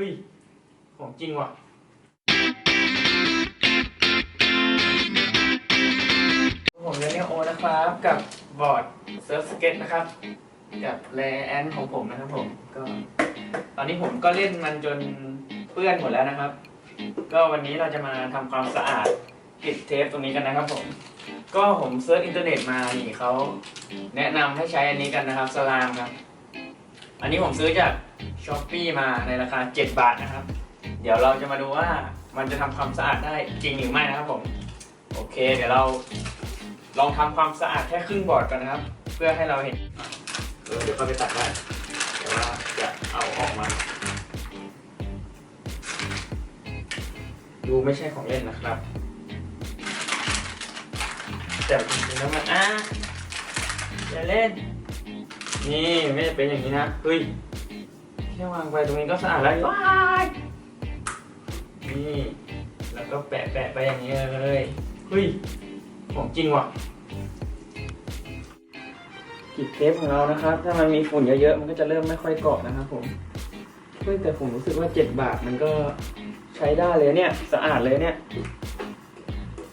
ฮ้ย ของจริงว่ะ ผมเรนเนโอนะครับกับบอร์ดเซิร์ฟสเก็ตนะครับ กับแรแอนของผมนะครับผมก็ ตอนนี้ผมก็เล่นมันจนเปื้อนหมดแล้วนะครับ ก็วันนี้เราจะมาทำความสะอาดปิดเทปตรงนี้กันนะครับผม ก็ผมเซิร์ชอินเทอร์เน็ตมานี่เขาแนะนำให้ใช้อันนี้กันนะครับสลามครับ อันนี้ผมซื้อจากช้อปปีมาในราคา 7 บาทนะครับ เดี๋ยวเราจะมาดูว่ามันจะทำความสะอาดได้จริงหรือไม่นะครับผม โอเค เดี๋ยวเราลองทำความสะอาดแค่ครึ่งบอร์ดกันนะครับ เพื่อให้เราเห็นเออเดี๋ยวก็ไปตัดได้แต่ว่าจะเอาออกมา ดูไม่ใช่ของเล่นนะครับ แต่จริงๆแล้วมันอะอย่าเล่น นี่ไม่ได้เป็นอย่างนี้นะเฮ้ยแค่วางไปตรงนี้ก็สะอาดแล้วว้ายนี่แล้วก็แปะแปะไปอย่างนี้เลยเฮ้ยของจริงว่ะกิดเทปของเรานะครับ ถ้ามันมีฝุ่นเยอะๆมันก็จะเริ่มไม่ค่อยเกาะนะครับผมเฮ้ยแต่ผมรู้สึกว่า7บาทมันก็ใช้ได้เลยเนี่ยสะอาดเลยเนี่ย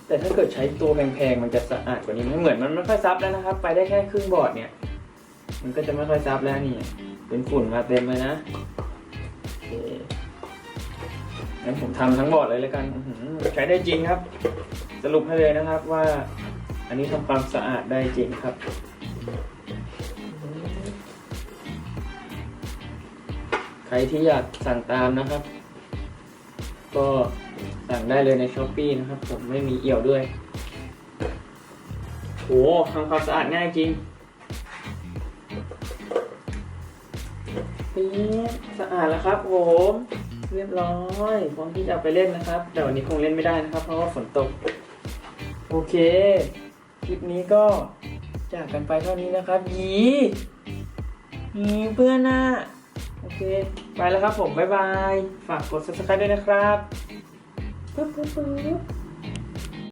แต่ถ้าเกิดใช้ตัวแพงๆมันจะสะอาดกว่านี้ไม่เหมือนมันไม่ค่อยซับแล้วนะครับ ไปได้แค่ครึ่งบอร์ดเนี่ย มันก็จะไม่ค่อยซับแล้วนี่ เป็นฝุ่นมาเต็มเลยนะโอเคงั้นผมทำทั้งบอร์ดเลยแล้วกันใช้ได้จริงครับ สรุปให้เลยนะครับว่า อันนี้ทำความสะอาดได้จริงครับใครที่อยากสั่งตามนะครับ ก็สั่งได้เลยในช้อปปีนะครับ ผมไม่มีเอี่ยวด้วยโหทำความสะอาดง่ายจริง ปี๊ดสะอาดแล้วครับผมเรียบร้อยพร้อมที่จะไปเล่นนะครับ แต่วันนี้คงเล่นไม่ได้นะครับ เพราะว่าฝนตก โอเค คลิปนี้ก็จากกันไปเท่านี้นะครับยียีเพื่อนนะโอเค ไปแล้วครับผม บ๊ายบาย ฝากกด subscribe ด้วยนะครับปึ๊บปึ๊บปึ๊บ